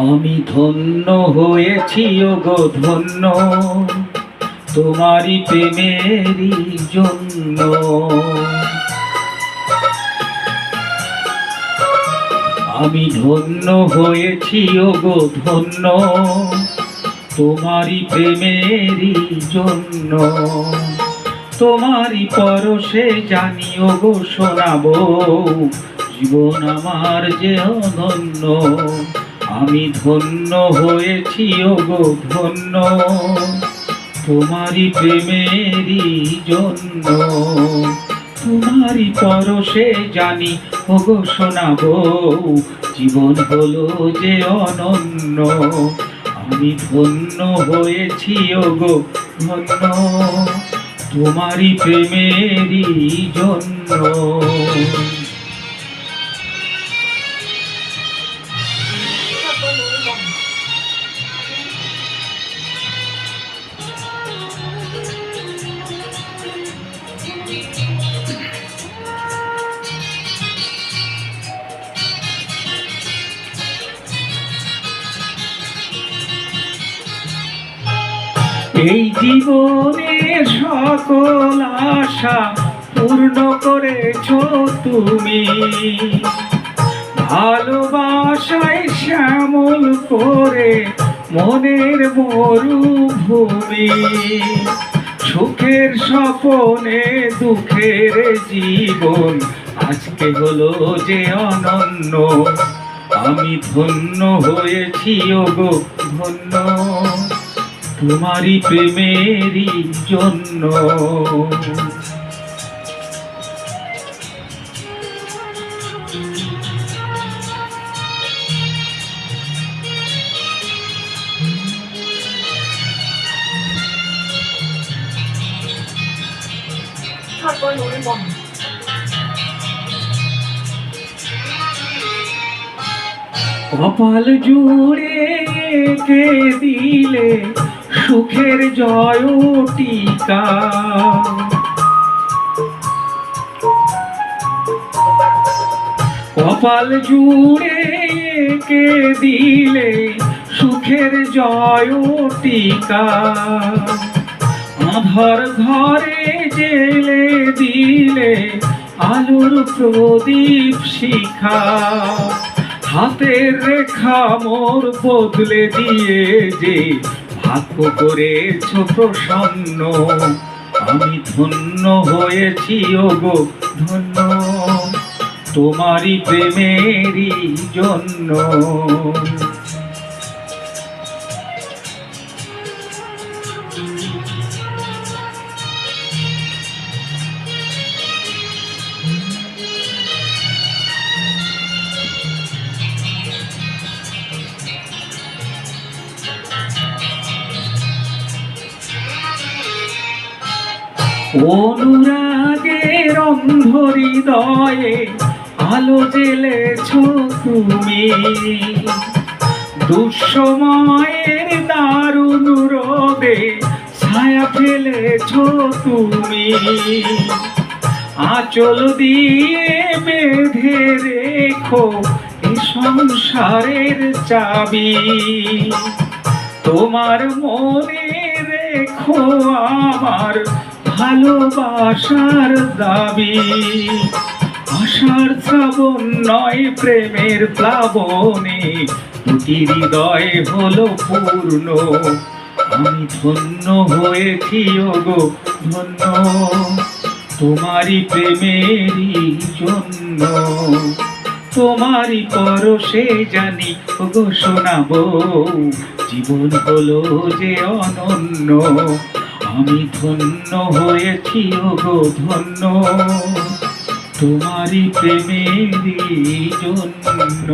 আমি ধন্য হয়েছি গো ধন্য। তোমারই প্রেমেরই জন্য। আমি ধন্য হয়েছি গো ধন্য। তোমারই প্রেমেরই জন্য। তোমারই পরশে জানিও গো শোনাবো। জীবন আমার যে অনন্য। আমি ধন্য হয়েছি গো ধন্য। তোমারই প্রেমেরই জন্য, তোমারই পরশে জানি, ওগো শোনাবো জীবন হলো যে অনন্য। আমি ধন্য হয়েছি, ওগো ধন্য, তোমারই প্রেমেরই জন্য। এই জীবনে সকল আশা পূর্ণ করেছ তুমি। ভালোবাসায় শ্যামল করে মনের মরুভূমি। সুখের স্বপনে দুঃখের জীবন, আজকে হলো যে অনন্য। আমি ধন্য হয়েছি, ওগো, ধন্য। তোমারই প্রেমেরই জন্য 사건 오는 법. কপাল জুড়ে কে দিলে সুখের জয় টিকা কপাল জুড়ে কে দিলে সুখের জয় টিকা আধার ঘরে জেলে দিলে আলোর প্রদীপ শিখা। হাতের রেখা মোর বদলে দিয়ে যে ভাগ্য করেছ প্রসন্ন আমি ধন্য হয়েছি ওগো ধন্য। তোমারই প্রেমেরই জন্য। অনুরাগের অন্ধ হৃদয়ে আলো জেলেছ তুমি। দুঃসময়ের দারুণ রোদে ছায়া ফেলেছ তুমি। আঁচল দিয়ে বেঁধে রেখো সংসারের চাবি। তোমার মনে রেখো আমার ভালোবাসার দাবি। আশার শ্রাবণ নয়, প্রেমের প্লাবনে। দুটি হৃদয় হলো পূর্ণ। আমি ধন্য হয়েছি, ওগো, ধন্য। তোমারই প্রেমেরই জন্য। তোমারই পরশে জানি শোনাবো। জীবন হলো যে অনন্য। আমি ধন্য হয়েছি গো ধন্য। তোমারই প্রেমেরই জন্য।